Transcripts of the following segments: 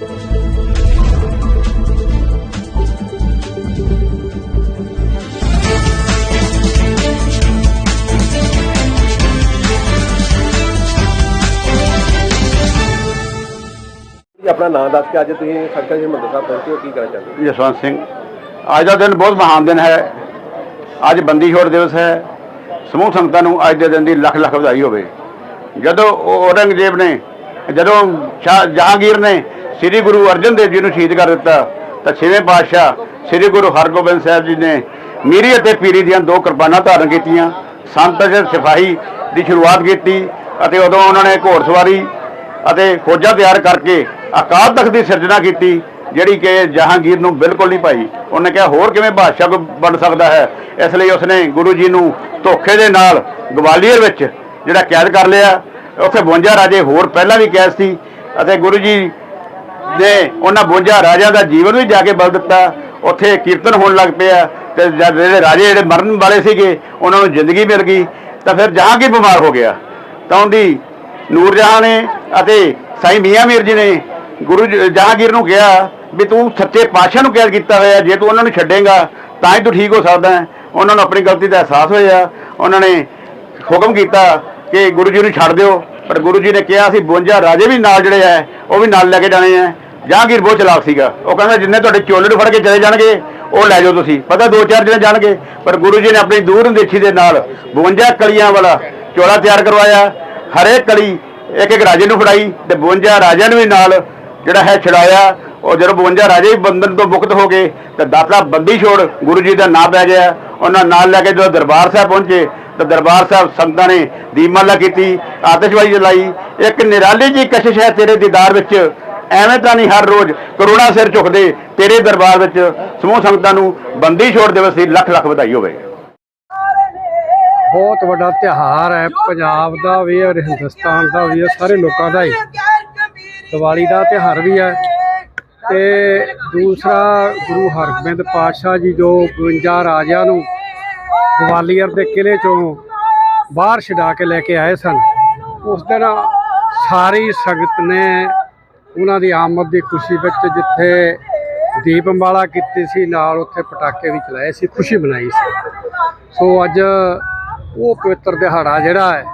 ਆਪਣਾ ਨਾਮ ਦੱਸ ਕੇ ਅੱਜ ਤੁਸੀਂ ਸੱਚਾ ਜੀ ਹਰਿਮੰਦਰ ਸਾਹਿਬ ਪਹੁੰਚੇ ਹੋ, ਕੀ ਕਹਿਣਾ ਚਾਹੁੰਦੇ ਹੋ? ਜਸਵੰਤ ਸਿੰਘ, ਅੱਜ ਦਾ ਦਿਨ ਬਹੁਤ ਮਹਾਨ ਦਿਨ ਹੈ। ਅੱਜ ਬੰਦੀ ਛੋੜ ਦਿਵਸ ਹੈ। ਸਮੂਹ ਸੰਗਤਾਂ ਨੂੰ ਅੱਜ ਦੇ ਦਿਨ ਦੀ ਲੱਖ ਲੱਖ ਵਧਾਈ ਹੋਵੇ। ਜਦੋਂ ਔਰੰਗਜ਼ੇਬ ਨੇ, ਜਦੋਂ ਸ਼ਾਹ ਜਹਾਂਗੀਰ ਨੇ ਸ੍ਰੀ ਗੁਰੂ ਅਰਜਨ ਦੇਵ ਜੀ ਨੂੰ ਸ਼ਹੀਦ ਕਰ ਦਿੱਤਾ। ਤਾਂ ਛੇਵੇਂ ਪਾਤਸ਼ਾਹ ਸ੍ਰੀ ਗੁਰੂ ਹਰਗੋਬਿੰਦ ਸਾਹਿਬ ਜੀ ਨੇ ਮੀਰੀ ਅਤੇ ਪੀਰੀ ਦੀਆਂ ਦੋ ਕਿਰਪਾਨਾਂ ਧਾਰਨ ਕੀਤੀਆਂ। ਸੰਤ ਅਤੇ ਸਿਪਾਹੀ ਦੀ ਸ਼ੁਰੂਆਤ ਕੀਤੀ ਅਤੇ ਉਦੋਂ ਉਹਨਾਂ ਨੇ ਘੋੜਸਵਾਰੀ ਅਤੇ ਫੌਜਾਂ ਤਿਆਰ ਕਰਕੇ ਅਕਾਲ ਤਖਤ ਦੀ ਸਿਰਜਣਾ ਕੀਤੀ, ਜਿਹੜੀ ਕਿ ਜਹਾਂਗੀਰ ਨੂੰ ਬਿਲਕੁਲ ਨਹੀਂ ਪਾਈ ਉਹਨੇ ਕਿਹਾ, ਹੋਰ ਕਿਵੇਂ ਬਾਦਸ਼ਾਹ ਬਣ ਸਕਦਾ ਹੈ? ਇਸ ਲਈ ਉਸਨੇ ਗੁਰੂ ਜੀ ਨੂੰ ਧੋਖੇ ਦੇ ਨਾਲ ਗਵਾਲੀਅਰ ਵਿੱਚ ਜਿਹੜਾ ਕੈਦ ਕਰ ਲਿਆ। ਉੱਥੇ 52 ਰਾਜੇ ਹੋਰ ਪਹਿਲਾਂ ਵੀ ਕੈਦ ਸੀ ਅਤੇ ਗੁਰੂ ਜੀ ਨੇ ਉਹਨਾਂ 52 ਰਾਜਿਆਂ ਦਾ ਜੀਵਨ ਵੀ ਜਾ ਕੇ ਬਦਲ ਦਿੱਤਾ। ਉੱਥੇ ਕੀਰਤਨ ਹੋਣ ਲੱਗ ਪਿਆ ਤੇ ਜਦ ਜਿਹੜੇ ਰਾਜੇ ਜਿਹੜੇ ਮਰਨ ਵਾਲੇ ਸੀਗੇ, ਉਹਨਾਂ ਨੂੰ ਜ਼ਿੰਦਗੀ ਮਿਲ ਗਈ। ਤਾਂ ਫਿਰ ਜਹਾਂਗੀਰ ਬਿਮਾਰ ਹੋ ਗਿਆ? ਤਾਂ ਉਹਦੀ ਨੂਰਜਹਾਂ ਨੇ ਅਤੇ ਸਾਈਂ ਮੀਆਂ ਮੀਰ ਜੀ ਨੇ ਗੁਰੂ ਜੀ- ਜਹਾਂਗੀਰ ਨੂੰ ਕਿਹਾ ਵੀ ਤੂੰ ਸੱਚੇ ਪਾਤਸ਼ਾਹ ਨੂੰ ਕੈਦ ਕੀਤਾ ਹੋਇਆ, ਜੇ ਤੂੰ ਉਹਨਾਂ ਨੂੰ ਛੱਡੇਗਾ, ਤਾਂ ਹੀ ਤੂੰ ਠੀਕ ਹੋ ਸਕਦਾ ਹੈ। ਉਹਨਾਂ ਨੂੰ ਆਪਣੀ ਗਲਤੀ ਦਾ ਅਹਿਸਾਸ ਹੋਇਆ। ਉਹਨਾਂ ਨੇ ਹੁਕਮ ਕੀਤਾ ਕਿ ਗੁਰੂ ਜੀ ਨੂੰ ਛੱਡ ਦਿਓ। ਪਰ ਗੁਰੂ ਜੀ ਨੇ ਕਿਹਾ ਸੀ 52 ਰਾਜੇ ਵੀ ਨਾਲ ਜਿਹੜੇ ਆ ਉਹ ਵੀ ਨਾਲ ਲੈ ਕੇ ਜਾਣੇ ਆ ਜਹਾਂਗੀਰ ਬਹੁਤ ਚਲਾਕ ਸੀਗਾ। ਉਹ ਕਹਿੰਦਾ, ਜਿੰਨੇ ਤੁਹਾਡੇ ਚੋਲੇ ਨੂੰ ਫੜ ਕੇ ਚਲੇ ਜਾਣਗੇ, ਉਹ ਲੈ ਜਾਓ ਤੁਸੀਂ। ਪਤਾ ਦੋ ਚਾਰ ਜਣੇ ਜਾਣਗੇ, ਪਰ ਗੁਰੂ ਜੀ ਨੇ ਆਪਣੀ ਦੂਰ ਅੰਦੇਸ਼ੀ ਦੇ ਨਾਲ 52 ਕਲੀਆਂ ਵਾਲਾ ਚੋਲਾ ਤਿਆਰ ਕਰਵਾਇਆ। ਹਰੇਕ ਕਲੀ ਇੱਕ ਇੱਕ ਰਾਜੇ ਨੂੰ ਫੜਾਈ ਤੇ 52 ਰਾਜਿਆਂ ਨੂੰ ਵੀ ਨਾਲ ਜਿਹੜਾ ਹੈ ਛਡਾਇਆ। ਉਹ ਜਦੋਂ 52 ਰਾਜੇ ਵੀ ਬੰਧਨ ਤੋਂ ਮੁਕਤ ਹੋ ਗਏ, ਤੇ ਦਾਤਾ ਬੰਦੀ ਛੋੜ ਗੁਰੂ ਜੀ ਦਾ ਨਾਂ ਪੈ ਗਿਆ। ਉਹਨਾਂ ਨਾਲ ਲੈ ਕੇ ਜਦੋਂ ਦਰਬਾਰ ਸਾਹਿਬ ਪਹੁੰਚੇ ਤਾਂ ਦਰਬਾਰ ਸਾਹਿਬ ਸੰਗਤਾਂ ਨੇ ਦੀਪਮਾਲਾ ਕੀਤੀ, ਆਤਿਸ਼ਬਾਜ਼ੀ ਜਲਾਈ। ਇੱਕ ਨਿਰਾਲੀ ਜੀ ਕਸ਼ਿਸ਼ ਹੈ ਤੇਰੇ ਦੀਦਾਰ ਵਿੱਚ। ਐਵੇਂ ਤਾਂ ਨਹੀਂ ਹਰ ਰੋਜ਼ ਕਰੋੜਾਂ ਸਿਰ ਝੁਕਦੇ ਤੇਰੇ ਦਰਬਾਰ ਵਿੱਚ। ਸਮੂਹ ਸੰਗਤਾਂ ਨੂੰ ਬੰਦੀ ਛੋੜ ਦਿਵਸ ਦੀ ਲੱਖ ਲੱਖ ਵਧਾਈ ਹੋਵੇ। ਬਹੁਤ ਵੱਡਾ ਤਿਉਹਾਰ ਹੈ। ਪੰਜਾਬ ਦਾ ਵੀ ਔਰ ਹਿੰਦੁਸਤਾਨ ਦਾ ਵੀ ਹੈ, ਸਾਰੇ ਲੋਕਾਂ ਦਾ ਹੀ। ਦੀਵਾਲੀ ਦਾ ਤਿਉਹਾਰ ਵੀ ਹੈ। ਤੇ ਦੂਸਰਾ ਗੁਰੂ ਹਰਗੋਬਿੰਦ ਪਾਤਸ਼ਾਹ ਜੀ ਜੋ 52 ਰਾਜਿਆਂ ਨੂੰ ਗਵਾਲੀਅਰ ਦੇ ਕਿਲੇ ਚੋਂ ਬਾਹਰ ਛਡਾ ਕੇ ਲੈ ਕੇ ਆਏ ਸਨ। ਉਸ ਦਿਨ ਸਾਰੀ ਸੰਗਤ ਨੇ ਉਹਨਾਂ ਦੀ ਆਮਦ ਦੀ ਖੁਸ਼ੀ ਵਿੱਚ ਜਿੱਥੇ ਦੀਪਮਾਲਾ ਕੀਤੀ ਸੀ, ਨਾਲ ਉੱਥੇ ਪਟਾਕੇ ਵੀ ਚਲਾਏ ਸੀ, ਖੁਸ਼ੀ ਮਨਾਈ ਸੀ। ਸੋ ਅੱਜ ਉਹ ਪਵਿੱਤਰ ਦਿਹਾੜਾ ਜਿਹੜਾ ਹੈ,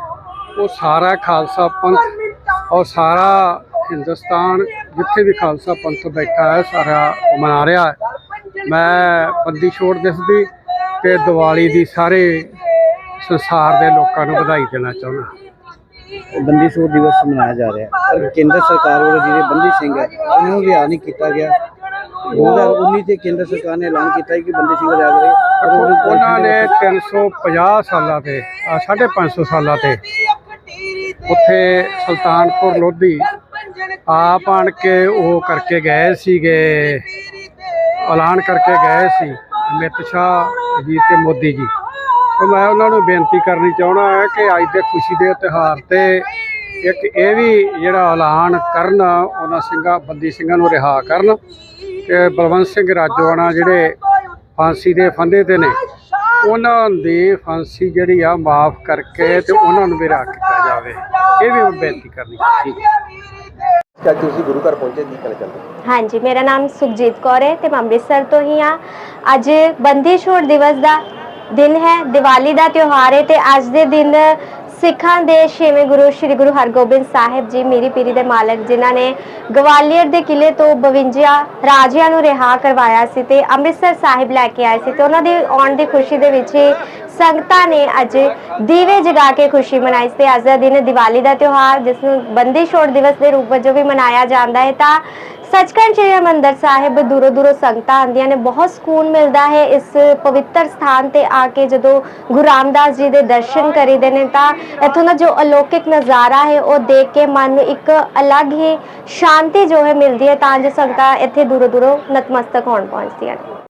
ਉਹ ਸਾਰਾ ਖਾਲਸਾ ਪੰਥ ਔਰ ਸਾਰਾ ਹਿੰਦੁਸਤਾਨ ਜਿੱਥੇ ਵੀ ਖਾਲਸਾ ਪੰਥ ਬੈਠਾ ਹੈ, ਸਾਰਾ ਮਨਾ ਰਿਹਾ ਹੈ। ਮੈਂ ਬੰਦੀ ਛੋੜ ਦਿਵਸ ਤੇ ਦੀਵਾਲੀ ਦੀ ਸਾਰੇ ਸੰਸਾਰ ਦੇ ਲੋਕਾਂ ਨੂੰ ਵਧਾਈ ਦੇਣਾ ਚਾਹੁੰਦਾ। ਬੰਦੀ ਛੋੜ ਦਿਵਸ ਮਨਾਇਆ ਜਾ ਰਿਹਾ ਹੈ। ਪਰ ਕੇਂਦਰ ਸਰਕਾਰ ਵੱਲੋਂ ਜਿਹੜੇ ਬੰਦੀ ਸਿੰਘ ਹੈ ਉਹਨਾਂ ਨੂੰ ਰਿਹਾਅ ਨਹੀਂ ਕੀਤਾ ਗਿਆ। 2019 ਤੇ ਕੇਂਦਰ ਸਰਕਾਰ ਨੇ ਐਲਾਨ ਕੀਤਾ ਕਿ ਬੰਦੀ ਸਿੰਘ ਰਿਹਾਅ ਕਰੇ ਉਹਨੂੰ ਨੇ 350 ਸਾਲਾਂ ਤੇ ਆ 550 ਸਾਲਾਂ ਤੇ ਉੱਥੇ ਸੁਲਤਾਨਪੁਰ ਲੋਧੀ ਆਪ ਆਣ ਕੇ ਉਹ ਕਰਕੇ ਗਏ ਸੀਗੇ ਐਲਾਨ ਕਰਕੇ ਗਏ ਸੀ। ਅਮਿਤ ਸ਼ਾਹ ਜੀ ਤੇ ਮੋਦੀ ਜੀ। ਤੇ ਮੈਂ ਉਹਨਾਂ ਨੂੰ ਬੇਨਤੀ ਕਰਨੀ ਚਾਹਣਾ ਹੈ ਕਿ ਅੱਜ ਦੇ ਖੁਸ਼ੀ ਦੇ ਤਿਉਹਾਰ ਤੇ ਇੱਕ ਇਹ ਵੀ ਜਿਹੜਾ ਐਲਾਨ ਕਰਨ, ਉਹਨਾਂ ਸਿੰਘਾਂ, ਬੰਦੀ ਸਿੰਘਾਂ ਨੂੰ ਰਿਹਾ ਕਰਨ ਤੇ ਬਲਵੰਤ ਸਿੰਘ ਰਾਜੋਆਣਾ ਜਿਹੜੇ ਫਾਂਸੀ ਦੇ ਫੰਦੇ ਤੇ ਨੇ, ਉਹਨਾਂ ਦੀ ਫਾਂਸੀ ਜਿਹੜੀ ਆ ਮਾਫ ਕਰਕੇ ਤੇ ਉਹਨਾਂ ਨੂੰ ਵੀ ਰਿਹਾ ਕੀਤਾ ਜਾਵੇ। ਇਹ ਵੀ ਮੈਂ ਬੇਨਤੀ ਕਰਨੀ ਠੀਕ ਅੱਜ ਤੁਸੀਂ ਗੁਰੂ ਘਰ ਪਹੁੰਚੇ, ਕੀ ਕਹਿਣਾ ਚਾਹੁੰਦੇ ਹਾਂਜੀ, ਮੇਰਾ ਨਾਮ ਸੁਖਜੀਤ ਕੌਰ ਹੈ ਤੇ ਮੈਂ ਅੰਮ੍ਰਿਤਸਰ ਤੋਂ ਹੀ ਆ ਅੱਜ ਬੰਦੀ ਛੋੜ ਦਿਵਸ ਦਾ ਦਿਨ ਹੈ, ਦੀਵਾਲੀ ਦਾ ਤਿਉਹਾਰ ਹੈ ਤੇ ਅੱਜ ਦੇ ਦਿਨ ਸਿੱਖਾਂ ਦੇ ਛੇਵੇਂ ਗੁਰੂ ਸ੍ਰੀ ਗੁਰੂ ਹਰਗੋਬਿੰਦ ਸਾਹਿਬ ਜੀ, ਮੀਰੀ ਪੀਰੀ ਦੇ ਮਾਲਕ, ਜਿਨ੍ਹਾਂ ਨੇ ਗਵਾਲੀਅਰ ਦੇ ਕਿਲੇ ਤੋਂ 52 ਰਾਜਿਆਂ ਨੂੰ ਰਿਹਾ ਕਰਵਾਇਆ ਸੀ ਤੇ ਅੰਮ੍ਰਿਤਸਰ ਸਾਹਿਬ ਲੈ ਕੇ ਆਏ ਸੀ ਤੇ ਉਹਨਾਂ ਦੇ ਆਉਣ ਦੀ ਖੁਸ਼ੀ ਦੇ ਵਿੱਚ ਹੀ ਸੰਗਤਾਂ ਨੇ ਅੱਜ ਦੀਵੇ ਜਗਾ ਕੇ ਖੁਸ਼ੀ ਮਨਾਈ ਸੀ ਤੇ ਅੱਜ ਦਾ ਦਿਨ ਦੀਵਾਲੀ ਦਾ ਤਿਉਹਾਰ, ਜਿਸ ਨੂੰ ਬੰਦੀ ਛੋੜ ਦਿਵਸ ਦੇ ਰੂਪ ਵਜੋਂ ਵੀ ਮਨਾਇਆ ਜਾਂਦਾ ਹੈ। ਤਾਂ ਸੱਚਖੰਡ ਸ੍ਰੀ ਹਰਿਮੰਦਰ ਸਾਹਿਬ ਦੂਰੋਂ ਦੂਰੋਂ ਸੰਗਤਾਂ ਆਉਂਦੀਆਂ ਨੇ, ਬਹੁਤ ਸਕੂਨ ਮਿਲਦਾ ਹੈ। ਇਸ ਪਵਿੱਤਰ ਸਥਾਨ ਤੇ ਆ ਕੇ ਜਦੋਂ ਗੁਰੂ ਰਾਮਦਾਸ ਜੀ ਦੇ ਦਰਸ਼ਨ ਕਰੀਦੇ ਨੇ, ਤਾਂ ਇੱਥੋਂ ਦਾ ਜੋ ਅਲੌਕਿਕ ਨਜ਼ਾਰਾ ਹੈ, ਉਹ ਦੇਖ ਕੇ ਮਨ ਨੂੰ ਇੱਕ ਅਲੱਗ ਹੀ ਸ਼ਾਂਤੀ ਜੋ ਹੈ ਮਿਲਦੀ ਹੈ, ਤਾਂ ਜੋ ਸੰਗਤਾਂ ਇੱਥੇ ਦੂਰੋਂ ਦੂਰੋਂ ਨਤਮਸਤਕ ਹੋਣ ਪਹੁੰਚਦੀਆਂ ਨੇ।